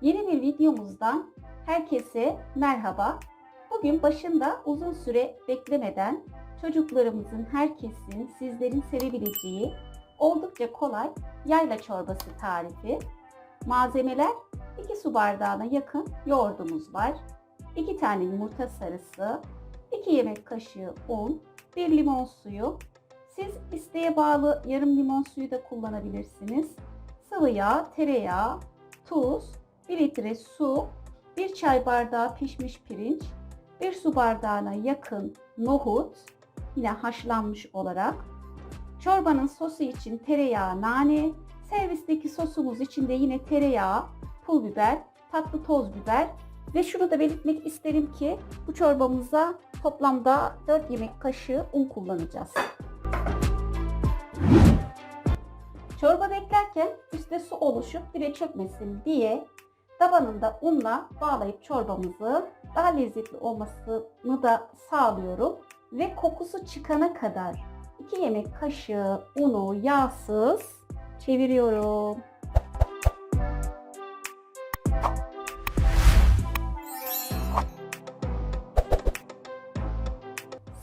Yeni bir videomuzdan herkese merhaba. Bugün başında uzun süre beklemeden çocuklarımızın, herkesin, sizlerin sevebileceği oldukça kolay yayla çorbası tarifi. Malzemeler 2 su bardağına yakın yoğurdumuz var. 2 tane yumurta sarısı, 2 yemek kaşığı un, 1 limon suyu. Siz isteğe bağlı yarım limon suyu da kullanabilirsiniz. Sıvı yağ, tereyağı, tuz, 1 litre su, 1 çay bardağı pişmiş pirinç, 1 su bardağına yakın nohut, yine haşlanmış olarak. Çorbanın sosu için tereyağı, nane, servisteki sosumuz için de yine tereyağı, pul biber, tatlı toz biber ve şunu da belirtmek isterim ki bu çorbamıza toplamda 4 yemek kaşığı un kullanacağız. Çorba beklerken üstte su oluşup dibe çökmesin diye tabanında unla bağlayıp çorbamızı daha lezzetli olmasını da sağlıyorum. Ve kokusu çıkana kadar 2 yemek kaşığı unu yağsız çeviriyorum.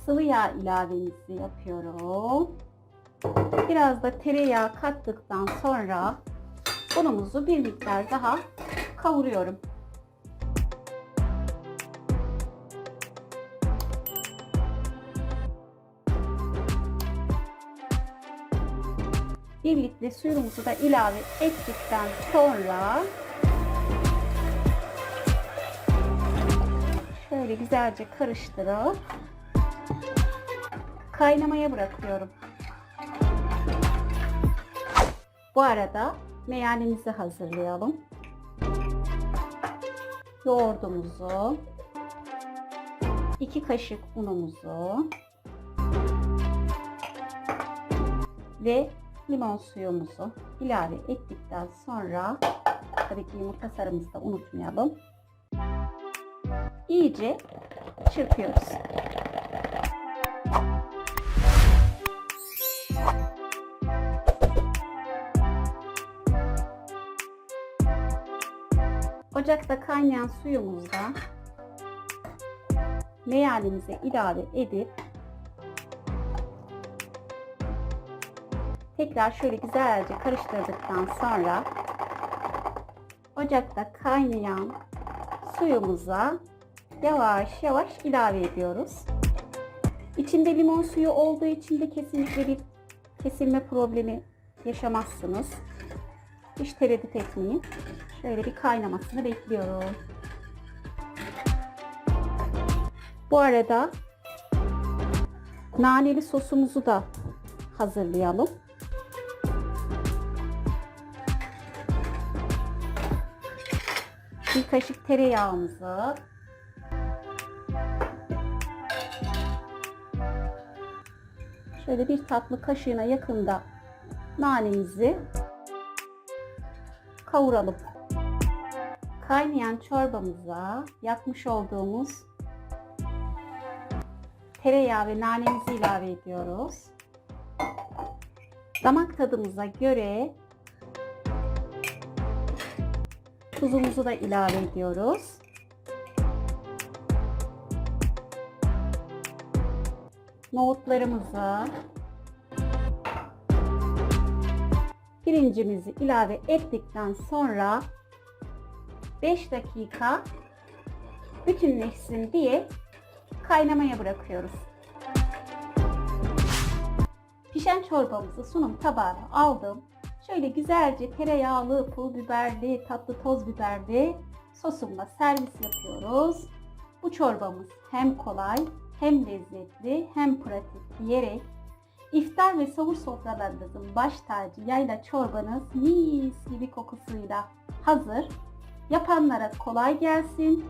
Sıvı yağ ilavemizi yapıyorum. Biraz da tereyağı kattıktan sonra unumuzu bir miktar daha kavuruyorum. Bir litre suyumuzu da ilave ettikten sonra şöyle güzelce karıştırıp kaynamaya bırakıyorum. Bu arada meyanemizi hazırlayalım. Yoğurdumuzu, 2 kaşık unumuzu ve limon suyumuzu ilave ettikten sonra tabii ki yumurta sarımızı da unutmayalım. İyice çırpıyoruz. Ocakta kaynayan suyumuzda meyanemize ilave edip tekrar şöyle güzelce karıştırdıktan sonra ocakta kaynayan suyumuza yavaş yavaş ilave ediyoruz. İçinde limon suyu olduğu için de kesinlikle bir kesilme problemi yaşamazsınız. Hiç tereddüt etmeyin. Şöyle bir kaynamasını bekliyorum. Bu arada naneli sosumuzu da hazırlayalım. Bir kaşık tereyağımızı şöyle bir tatlı kaşığına yakında nanemizi kavuralım. Kaynayan çorbamıza yakmış olduğumuz tereyağı ve nanemizi ilave ediyoruz. Damak tadımıza göre tuzumuzu da ilave ediyoruz. Nohutlarımızı pirincimizi ilave ettikten sonra 5 dakika bütünleşsin diye kaynamaya bırakıyoruz. Pişen çorbamızı sunum tabağına aldım. Şöyle güzelce tereyağlı, pul biberli, tatlı toz biberli sosumla servis yapıyoruz. Bu çorbamız hem kolay, hem lezzetli, hem pratik diyerek İftar ve sahur sofralarınızın baş tacı yayla çorbanız mis gibi kokusuyla hazır. Yapanlara kolay gelsin.